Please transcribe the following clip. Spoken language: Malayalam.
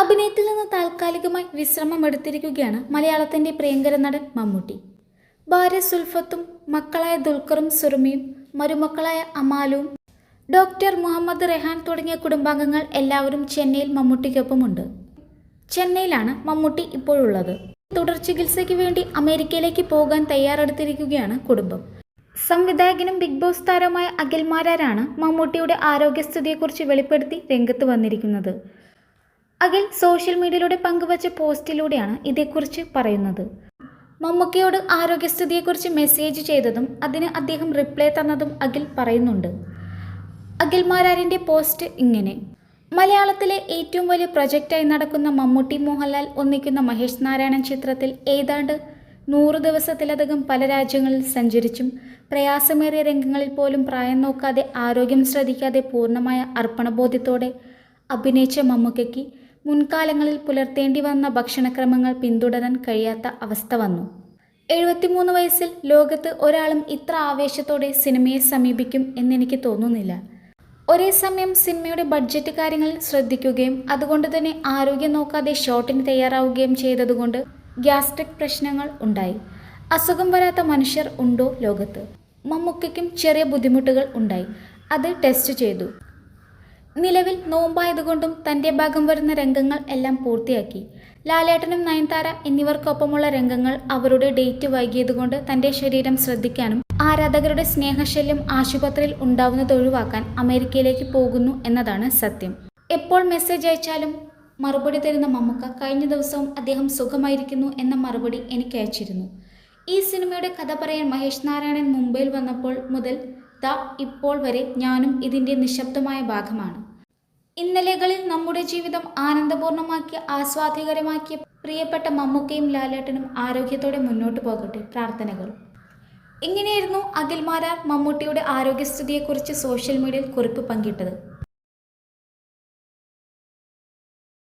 അഭിനയത്തിൽ നിന്ന് താൽക്കാലികമായി വിശ്രമം എടുത്തിരിക്കുകയാണ് മലയാളത്തിന്റെ പ്രിയങ്കര നടൻ മമ്മൂട്ടി. ഭാര്യ സുൽഫത്തും മക്കളായ ദുൽഖറും സുറുമിയും മരുമക്കളായ അമാലും ഡോക്ടർ മുഹമ്മദ് റെഹാൻ തുടങ്ങിയ കുടുംബാംഗങ്ങൾ എല്ലാവരും ചെന്നൈയിൽ മമ്മൂട്ടിക്കൊപ്പമുണ്ട്. ചെന്നൈയിലാണ് മമ്മൂട്ടി ഇപ്പോഴുള്ളത്. തുടർ ചികിത്സയ്ക്ക് വേണ്ടി അമേരിക്കയിലേക്ക് പോകാൻ തയ്യാറെടുത്തിരിക്കുകയാണ് കുടുംബം. സംവിധായകനും ബിഗ് ബോസ് താരവുമായ അഖിൽ മാരാരാണ് മമ്മൂട്ടിയുടെ ആരോഗ്യസ്ഥിതിയെക്കുറിച്ച് വെളിപ്പെടുത്തി രംഗത്ത് വന്നിരിക്കുന്നത്. അഖിൽ സോഷ്യൽ മീഡിയയിലൂടെ പങ്കുവച്ച പോസ്റ്റിലൂടെയാണ് ഇതേക്കുറിച്ച് പറയുന്നത്. മമ്മൂക്കയോട് ആരോഗ്യസ്ഥിതിയെക്കുറിച്ച് മെസ്സേജ് ചെയ്തതും അതിന് അദ്ദേഹം റിപ്ലൈ തന്നതും അഖിൽ പറയുന്നുണ്ട്. അഖിൽ മാരാരിന്റെ പോസ്റ്റ് ഇങ്ങനെ. മലയാളത്തിലെ ഏറ്റവും വലിയ പ്രൊജക്റ്റായി നടക്കുന്ന മമ്മൂട്ടി മോഹൻലാൽ ഒന്നിക്കുന്ന മഹേഷ് നാരായണൻ ചിത്രത്തിൽ ഏതാണ്ട് നൂറ് ദിവസത്തിലധികം പല രാജ്യങ്ങളിൽ സഞ്ചരിച്ചും പ്രയാസമേറിയ രംഗങ്ങളിൽ പോലും പ്രായം നോക്കാതെ ആരോഗ്യം ശ്രദ്ധിക്കാതെ പൂർണമായ അർപ്പണബോധ്യത്തോടെ അഭിനയിച്ച മമ്മൂക്കയ്ക്ക് മുൻകാലങ്ങളിൽ പുലർത്തേണ്ടി വന്ന ഭക്ഷണക്രമങ്ങൾ പിന്തുടരാൻ കഴിയാത്ത അവസ്ഥ വന്നു. എഴുപത്തിമൂന്ന് വയസ്സിൽ ലോകത്ത് ഒരാളും ഇത്ര ആവേശത്തോടെ സിനിമയെ സമീപിക്കും എന്നെനിക്ക് തോന്നുന്നില്ല. ഒരേ സമയം സിനിമയുടെ ബഡ്ജറ്റ് കാര്യങ്ങളിൽ ശ്രദ്ധിക്കുകയും അതുകൊണ്ട് തന്നെ ആരോഗ്യം നോക്കാതെ ഷോട്ടിന് തയ്യാറാവുകയും ചെയ്തതുകൊണ്ട് ഗ്യാസ്ട്രിക് പ്രശ്നങ്ങൾ ഉണ്ടായി. അസുഖം വരാത്ത മനുഷ്യർ ഉണ്ടോ ലോകത്ത്? മമ്മൂക്കയ്ക്കും ചെറിയ ബുദ്ധിമുട്ടുകൾ ഉണ്ടായി. അത് ടെസ്റ്റ് ചെയ്തു. നിലവിൽ നോമ്പായതുകൊണ്ടും തന്റെ ഭാഗം വരുന്ന രംഗങ്ങൾ എല്ലാം പൂർത്തിയാക്കി. ലാലേട്ടനും നയൻതാര എന്നിവർക്കൊപ്പമുള്ള രംഗങ്ങൾ അവരുടെ ഡേറ്റ് വൈകിയതുകൊണ്ട് തന്റെ ശരീരം ശ്രദ്ധിക്കാനും ആരാധകരുടെ സ്നേഹശല്യം ആശുപത്രിയിൽ ഉണ്ടാവുന്നത് ഒഴിവാക്കാൻ അമേരിക്കയിലേക്ക് പോകുന്നു എന്നതാണ് സത്യം. എപ്പോൾ മെസ്സേജ് അയച്ചാലും മറുപടി തരുന്ന മമ്മൂക്ക കഴിഞ്ഞ ദിവസവും അദ്ദേഹം സുഖമായിരിക്കുന്നു എന്ന മറുപടി എനിക്ക് അയച്ചിരുന്നു. ഈ സിനിമയുടെ കഥ പറയാൻ മഹേഷ് നാരായണൻ മുംബൈയിൽ വന്നപ്പോൾ മുതൽ ദാ ഇപ്പോൾ വരെ ഞാനും ഇതിന്റെ നിശബ്ദമായ ഭാഗമാണ്. ഇന്നലെകളിൽ നമ്മുടെ ജീവിതം ആനന്ദപൂർണമാക്കി ആസ്വാദ്യകരമാക്കിയ പ്രിയപ്പെട്ട മമ്മൂക്കയും ലാലേട്ടനും ആരോഗ്യത്തോടെ മുന്നോട്ട് പോകട്ടെ പ്രാർത്ഥനകൾ. ഇങ്ങനെയായിരുന്നു അഖിൽ മാരാർ മമ്മൂട്ടിയുടെ ആരോഗ്യസ്ഥിതിയെക്കുറിച്ച് സോഷ്യൽ മീഡിയയിൽ കുറിപ്പ് പങ്കിട്ടത്.